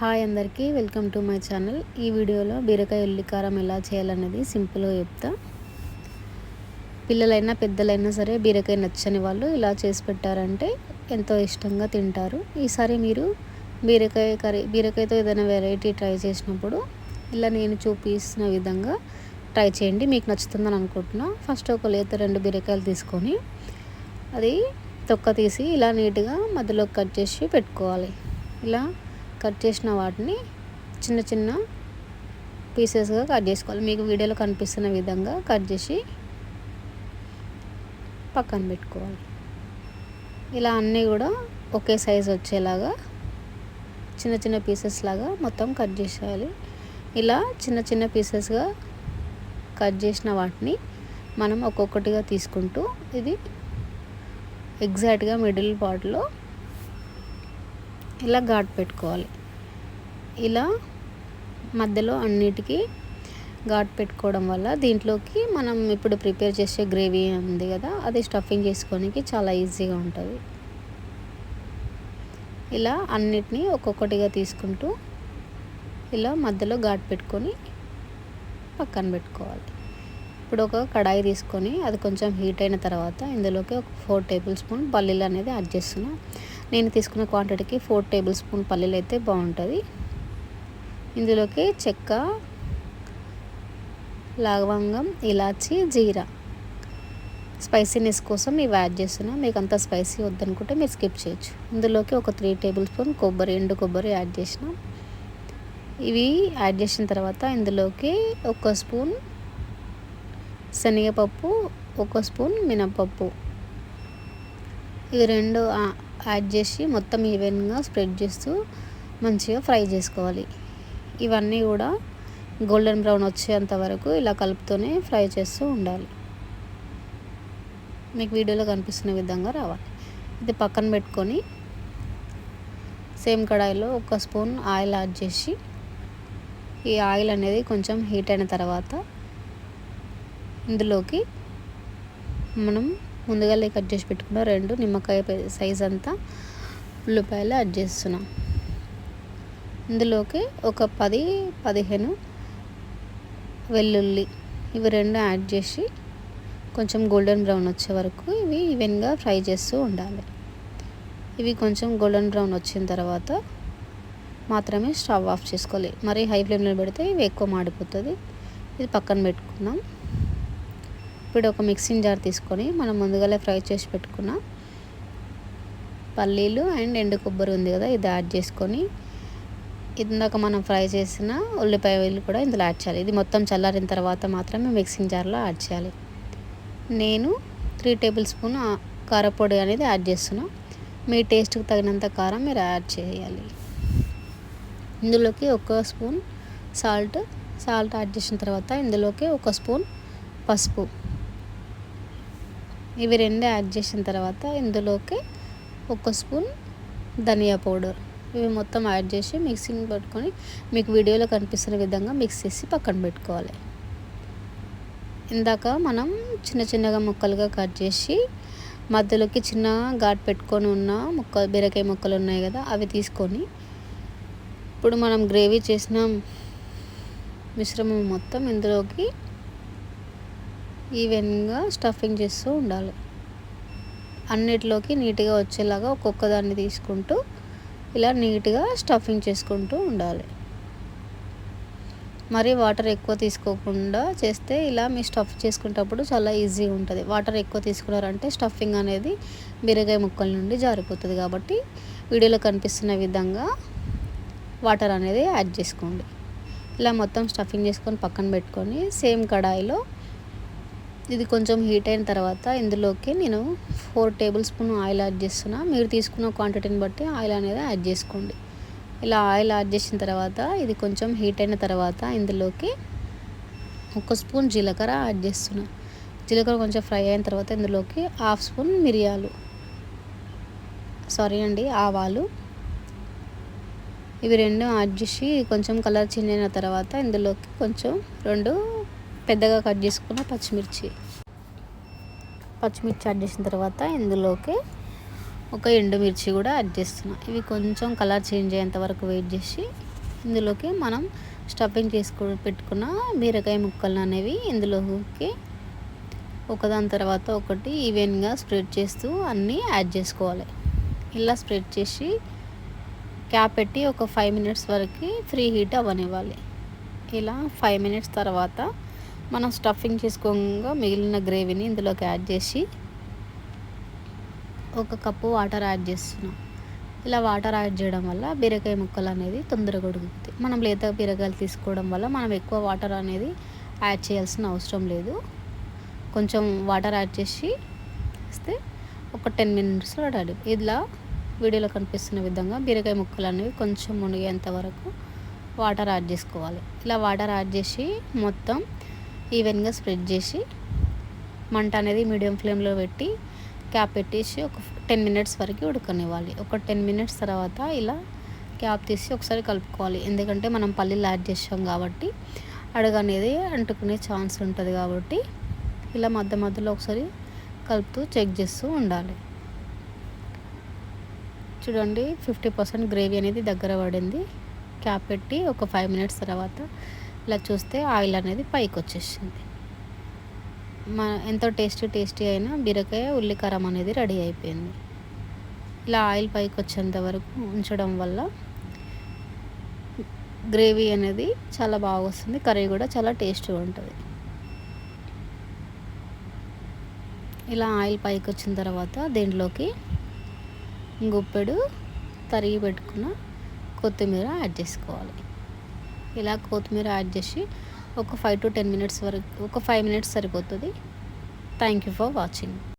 Hi అందరికీ welcome to my channel. ఈ వీడియోలో బీరకాయ ఉల్లికారం ఎలా చేయాలనేది సింపుల్గా చెప్తా. పిల్లలైనా పెద్దలైనా సరే బీరకాయ నచ్చని వాళ్ళు ఇలా చేసి పెట్టారంటే ఎంతో ఇష్టంగా తింటారు. ఈసారి మీరు బీరకాయ కర్రీ బీరకాయతో ఏదైనా వెరైటీ ట్రై చేసినప్పుడు ఇలా నేను చూపిస్తున్న విధంగా ట్రై చేయండి. మీకు నచ్చుతుందని అనుకుంటున్నా. ఫస్ట్ ఒక లేత రెండు బీరకాయలు తీసుకొని అది తొక్క తీసి ఇలా నీట్గా మధ్యలో కట్ చేసి పెట్టుకోవాలి. ఇలా కట్ చేసిన వాటిని చిన్న చిన్న పీసెస్గా కట్ చేసుకోవాలి. మీకు వీడియోలో కనిపిస్తున్న విధంగా కట్ చేసి పక్కన పెట్టుకోవాలి. ఇలా అన్నీ కూడా ఒకే సైజ్ వచ్చేలాగా చిన్న చిన్న పీసెస్ లాగా మొత్తం కట్ చేసేయాలి. ఇలా చిన్న చిన్న పీసెస్గా కట్ చేసిన వాటిని మనం ఒక్కొక్కటిగా తీసుకుంటూ ఇది ఎగ్జాక్ట్గా మిడిల్ పార్ట్లో ఇలా ఘాట్ పెట్టుకోవాలి. ఇలా మధ్యలో అన్నిటికీ ఘాట్ పెట్టుకోవడం వల్ల దీంట్లోకి మనం ఇప్పుడు ప్రిపేర్ చేసే గ్రేవీ ఉంది కదా అది స్టఫింగ్ చేసుకోనికి చాలా ఈజీగా ఉంటుంది. ఇలా అన్నిటినీ ఒక్కొక్కటిగా తీసుకుంటూ ఇలా మధ్యలో ఘాట్ పెట్టుకొని పక్కన పెట్టుకోవాలి. ఇప్పుడు ఒక కడాయి తీసుకొని అది కొంచెం హీట్ అయిన తర్వాత ఇందులోకి ఒక ఫోర్ టేబుల్ స్పూన్ పల్లీలు అనేది యాడ్ చేస్తున్నాం. నేను తీసుకున్న క్వాంటిటీకి ఫోర్ టేబుల్ స్పూన్ పల్లీలు అయితే బాగుంటుంది. ఇందులోకి చెక్క లవంగం ఇలాచి జీరా. స్పైసీనెస్ కోసం ఇవి యాడ్ చేస్తున్నా. మీకు అంత స్పైసీ వద్దనుకుంటే మీరు స్కిప్ చేయొచ్చు. ఇందులోకి ఒక త్రీ టేబుల్ స్పూన్ కొబ్బరి ఎండు కొబ్బరి యాడ్ చేసిన. ఇవి యాడ్ చేసిన తర్వాత ఇందులోకి ఒక స్పూన్ శనగపప్పు ఒక స్పూన్ మినపప్పు ఇవి రెండు యాడ్ చేసి మొత్తం ఈవెన్గా స్ప్రెడ్ చేస్తూ మంచిగా ఫ్రై చేసుకోవాలి. ఇవన్నీ కూడా గోల్డెన్ బ్రౌన్ వచ్చేంత వరకు ఇలా కలుపుతూనే ఫ్రై చేస్తూ ఉండాలి. మీకు వీడియోలో కనిపిస్తున్న విధంగా రావాలి. ఇది పక్కన పెట్టుకొని సేమ్ కడాయిలో ఒక స్పూన్ ఆయిల్ యాడ్ చేసి ఈ ఆయిల్ అనేది కొంచెం హీట్ అయిన తర్వాత ఇందులోకి మనం ముందుగా కట్ చేసి పెట్టుకున్న రెండు నిమ్మకాయ సైజ్ అంతా ఉల్లిపాయలు యాడ్ చేస్తున్నాం. ఇందులోకి ఒక పది పదిహేను వెల్లుల్లి ఇవి రెండు యాడ్ చేసి కొంచెం గోల్డెన్ బ్రౌన్ వచ్చే వరకు ఇవి ఈవెన్గా ఫ్రై చేస్తూ ఉండాలి. ఇవి కొంచెం గోల్డెన్ బ్రౌన్ వచ్చిన తర్వాత మాత్రమే స్టవ్ ఆఫ్ చేసుకోవాలి. మరి హై ఫ్లేమ్లో పెడితే ఇవి ఎక్కువ మాడిపోతుంది. ఇది పక్కన పెట్టుకుందాం. ఇప్పుడు ఒక మిక్సింగ్ జార్ తీసుకొని మనం ముందుగానే ఫ్రై చేసి పెట్టుకున్న పల్లీలు అండ్ ఎండు కొబ్బరి ఉంది కదా ఇది యాడ్ చేసుకొని ఇందాక మనం ఫ్రై చేసిన ఉల్లిపాయలు కూడా ఇందులో యాడ్ చేయాలి. ఇది మొత్తం చల్లారిన తర్వాత మాత్రమే మిక్సింగ్ జార్లో యాడ్ చేయాలి. నేను త్రీ టేబుల్ స్పూన్ కారపొడి అనేది యాడ్ చేస్తున్నా. మీ టేస్ట్కి తగినంత కారం మీరు యాడ్ చేయాలి. ఇందులోకి ఒక స్పూన్ సాల్ట్ సాల్ట్ యాడ్ చేసిన తర్వాత ఇందులోకి ఒక స్పూన్ పసుపు. ఇవి రెండు యాడ్ చేసిన తర్వాత ఇందులోకి ఒక స్పూన్ ధనియా పౌడర్. ఇవి మొత్తం యాడ్ చేసి మిక్సింగ్ పెట్టుకొని మీకు వీడియోలో కనిపిస్తున్న విధంగా మిక్స్ చేసి పక్కన పెట్టుకోవాలి. ఇందాక మనం చిన్న చిన్నగా ముక్కలుగా కట్ చేసి మధ్యలోకి చిన్న ఘాట్ పెట్టుకొని ఉన్న ముక్క బీరకాయ ముక్కలు ఉన్నాయి కదా అవి తీసుకొని ఇప్పుడు మనం గ్రేవీ చేసిన మిశ్రమం మొత్తం ఇందులోకి ఈవెన్గా స్టఫింగ్ చేస్తూ ఉండాలి. అన్నిటిలోకి నీట్గా వచ్చేలాగా ఒక్కొక్క దాన్ని తీసుకుంటూ ఇలా నీట్గా స్టఫింగ్ చేసుకుంటూ ఉండాలి. మరి వాటర్ ఎక్కువ తీసుకోకుండా చేస్తే ఇలా మీ స్టఫ్ చేసుకునేటప్పుడు చాలా ఈజీగా ఉంటుంది. వాటర్ ఎక్కువ తీసుకున్నారంటే స్టఫింగ్ అనేది బీరకాయ ముక్కల నుండి జారిపోతుంది కాబట్టి వీడియోలో కనిపిస్తున్న విధంగా వాటర్ అనేది యాడ్ చేసుకోండి. ఇలా మొత్తం స్టఫింగ్ చేసుకొని పక్కన పెట్టుకొని సేమ్ కడాయిలో ఇది కొంచెం హీట్ అయిన తర్వాత ఇందులోకి నేను four tablespoon oil add చేస్తున్నా. మీరు తీసుకున్న క్వాంటిటీని బట్టి ఆయిల్ అనేది యాడ్ చేసుకోండి. ఇలా ఆయిల్ యాడ్ చేసిన తర్వాత ఇది కొంచెం హీట్ అయిన తర్వాత ఇందులోకి ఒక స్పూన్ జీలకర్ర యాడ్ చేస్తున్నా. జీలకర్ర కొంచెం ఫ్రై అయిన తర్వాత ఇందులోకి హాఫ్ స్పూన్ మిరియాలు సారీ అండి ఆవాలు. ఇవి రెండు యాడ్ చేసి కొంచెం కలర్ చేంజ్ అయిన తర్వాత ఇందులోకి కొంచెం రెండు పెద్దగా కట్ చేసుకున్న పచ్చిమిర్చి. పచ్చిమిర్చి యాడ్ చేసిన తర్వాత ఇందులోకి ఒక ఎండుమిర్చి కూడా యాడ్ చేస్తున్నాం. ఇవి కొంచెం కలర్ చేంజ్ అయ్యేంత వరకు వెయిట్ చేసి ఇందులోకి మనం స్టఫింగ్ చేసుకు పెట్టుకున్న బీరకాయ ముక్కలు అనేవి ఇందులోకి ఒకదాని తర్వాత ఒకటి ఈవెన్గా స్ప్రెడ్ చేస్తూ అన్నీ యాడ్ చేసుకోవాలి. ఇలా స్ప్రెడ్ చేసి క్యాప్ పెట్టి ఒక ఫైవ్ మినిట్స్ వరకు ఫ్రీ హీట్ అవ్వనివ్వాలి. ఇలా ఫైవ్ మినిట్స్ తర్వాత మనం స్టఫింగ్ చేసుకోగా మిగిలిన గ్రేవీని ఇందులోకి యాడ్ చేసి ఒక కప్పు వాటర్ యాడ్ చేస్తున్నాం. ఇలా వాటర్ యాడ్ చేయడం వల్ల బీరకాయ ముక్కలు అనేది తొందరగా ఉడుకుతాయి. మనం లేత బీరకాయలు తీసుకోవడం వల్ల మనం ఎక్కువ వాటర్ అనేది యాడ్ చేయాల్సిన అవసరం లేదు. కొంచెం వాటర్ యాడ్ చేసి ఇస్తే ఒక టెన్ మినిట్స్లో రెడీ. ఇలా వీడియోలో కనిపిస్తున్న విధంగా బీరకాయ ముక్కలు అనేవి కొంచెం మునిగేంత వరకు వాటర్ యాడ్ చేసుకోవాలి. ఇలా వాటర్ యాడ్ చేసి మొత్తం ఈవెన్గా స్ప్రెడ్ చేసి మంట అనేది మీడియం ఫ్లేమ్లో పెట్టి క్యాప్ పెట్టేసి ఒక టెన్ మినిట్స్ వరకు ఉడకనివ్వాలి. ఒక టెన్ మినిట్స్ తర్వాత ఇలా క్యాప్ తీసి ఒకసారి కలుపుకోవాలి. ఎందుకంటే మనం పల్లీలు యాడ్ చేసాం కాబట్టి అడుగు అనేది అంటుకునే ఛాన్స్ ఉంటుంది కాబట్టి ఇలా మధ్య మధ్యలో ఒకసారి కలుపుతూ చెక్ చేస్తూ ఉండాలి. చూడండి ఫిఫ్టీ పర్సెంట్ గ్రేవీ అనేది దగ్గర పడింది. క్యాప్ పెట్టి ఒక ఫైవ్ మినిట్స్ తర్వాత ఇలా చూస్తే ఆయిల్ అనేది పైకి వచ్చేసింది మన ఎంతో టేస్టీ టేస్టీ అయిన బీరకాయ ఉల్లికారం అనేది రెడీ అయిపోయింది. ఇలా ఆయిల్ పైకి వచ్చేంత వరకు ఉంచడం వల్ల గ్రేవీ అనేది చాలా బాగా వస్తుంది కర్రీ కూడా చాలా టేస్టీగా ఉంటుంది. ఇలా ఆయిల్ పైకి వచ్చిన తర్వాత దీంట్లోకి గుప్పెడు తరిగి పెట్టుకున్న కొత్తిమీర యాడ్ చేసుకోవాలి. ఇలా కొత్తిమీర యాడ్ చేసి ఒక ఫైవ్ టు టెన్ మినిట్స్ వరకు ఒక ఫైవ్ మినిట్స్ సరిపోతుంది. Thank you for watching